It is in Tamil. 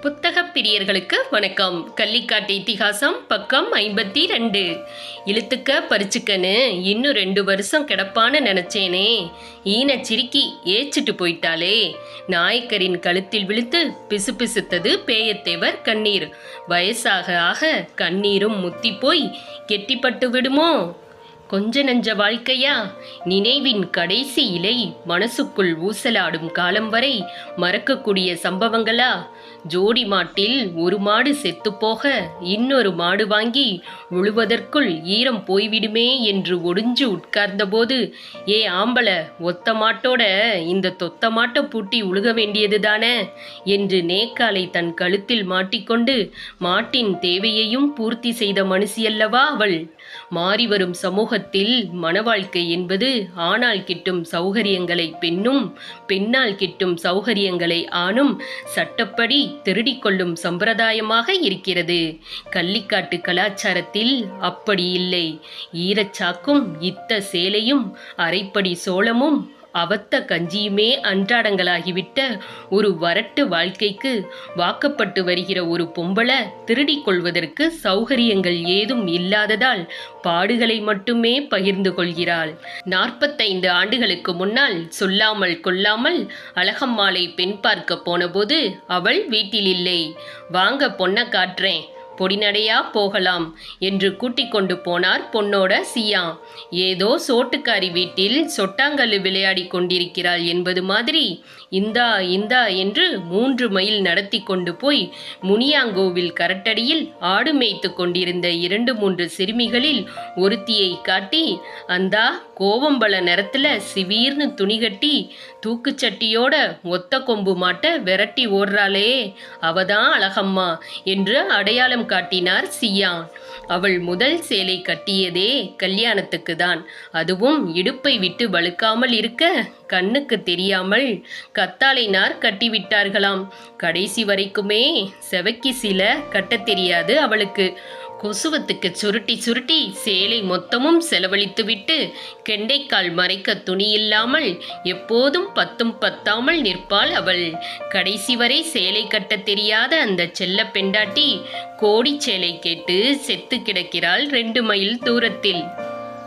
புத்தகப் பிரியர்களுக்கு வணக்கம். கள்ளிக்காட்டு இத்திகாசம் பக்கம் ஐம்பத்தி ரெண்டு இழுத்துக்க பறிச்சுக்கன்னு இன்னும் ரெண்டு வருஷம் கிடப்பான்னு நினச்சேனே. ஈன சிரிக்கி ஏச்சிட்டு போயிட்டாளே. நாயக்கரின் கழுத்தில் விழுத்து பிசுபிசுத்தது பேயத்தேவர் கண்ணீர். வயசாக ஆக கண்ணீரும் முத்தி போய் கெட்டிப்பட்டு விடுமோ? கொஞ்ச நஞ்ச வாழ்க்கையா? நினைவின் கடைசி இலை மனசுக்குள் ஊசலாடும் காலம் வரை மறக்கக்கூடிய சம்பவங்களா? ஜோடி மாட்டில் ஒரு மாடு செத்துப்போக இன்னொரு மாடு வாங்கி உழுவதற்குள் ஈரம் போய்விடுமே என்று ஒடிஞ்சு உட்கார்ந்தபோது ஏ ஆம்பள ஒத்த மாட்டோட இந்த தொத்த மாட்டை பூட்டி உழுக வேண்டியதுதானே என்று நேக்காலை தன் கழுத்தில் மாட்டிக்கொண்டு மாட்டின் தேவையையும் பூர்த்தி செய்த மனுஷியல்லவா அவள்? மாறிவரும் சமூகத்தில் மணவாழ்க்கை என்பது ஆணால் கிட்டும் சௌகரியங்களை பெண்ணும் பெண்ணால் கிட்டும் சௌகரியங்களை ஆணும் சட்டப்படி திருடிக்கொள்ளும் சம்பிரதாயமாக இருக்கிறது. கள்ளிக்காட்டு கலாச்சாரத்தில் அப்படி இல்லை. ஈரச்சாக்கும் இத்த சேலையும் அரைப்படி சோளமும் அவத்த கஞ்சியுமே அன்றாடங்களாகிவிட்ட ஒரு வரட்டு வாழ்க்கைக்கு வாக்கப்பட்டு வருகிற ஒரு பொம்பளை திருடிக் கொள்வதற்கு சௌகரியங்கள் ஏதும் இல்லாததால் பாடுகளை மட்டுமே பகிர்ந்து கொள்கிறாள். நாற்பத்தைந்து ஆண்டுகளுக்கு முன்னால் சொல்லாமல் கொள்ளாமல் அழகம்மாளை பெண் பார்க்க போனபோது அவள் வீட்டில் இல்லை. வாங்க பொண்ணை காட்டுறேன் பொடிநடையா போகலாம் என்று கூட்டிக் கொண்டு போனார் பொன்னோட சியா. ஏதோ சோட்டுக்காரி வீட்டில் சொட்டாங்கல்லு விளையாடி கொண்டிருக்கிறாள் என்பது மாதிரி. இந்தா இந்தா என்று மூன்று மைல் நடத்தி கொண்டு போய் முனியாங்கோவில் கரட்டடியில் ஆடு மேய்த்து கொண்டிருந்த இரண்டு மூன்று சிறுமிகளில் ஒருத்தியை காட்டி அந்தா கோவம்பல நேரத்தில் சிவீர்னு துணி கட்டி தூக்குச்சட்டியோட ஒத்த கொம்பு மாட்ட விரட்டி ஓடுறாளே. அவதான் அழகம்மா என்று அடையாளம் காட்டினார் சியான். அவள் முதல் சேலை கட்டியதே கல்யாணத்துக்கு தான் அதுவும் இடுப்பை விட்டு வழுக்காமல் இருக்க கண்ணுக்கு தெரியாமல் கத்தாழைனார் கட்டிவிட்டார்களாம். கடைசி வரைக்குமே செவக்கி சில கட்டத் தெரியாது அவளுக்கு. கொசுவத்துக்கு சுருட்டி சுருட்டி சேலை மொத்தமும் செலவழித்துவிட்டு கெண்டைக்கால் மறைக்க துணியில்லாமல் எப்போதும் பத்தும் பத்தாமல் நிற்பாள் அவள். கடைசி வரை சேலை கட்ட தெரியாத அந்த செல்ல பெண்டாட்டி கோடி சேலை கேட்டு செத்து கிடக்கிறாள் ரெண்டு மைல் தூரத்தில்.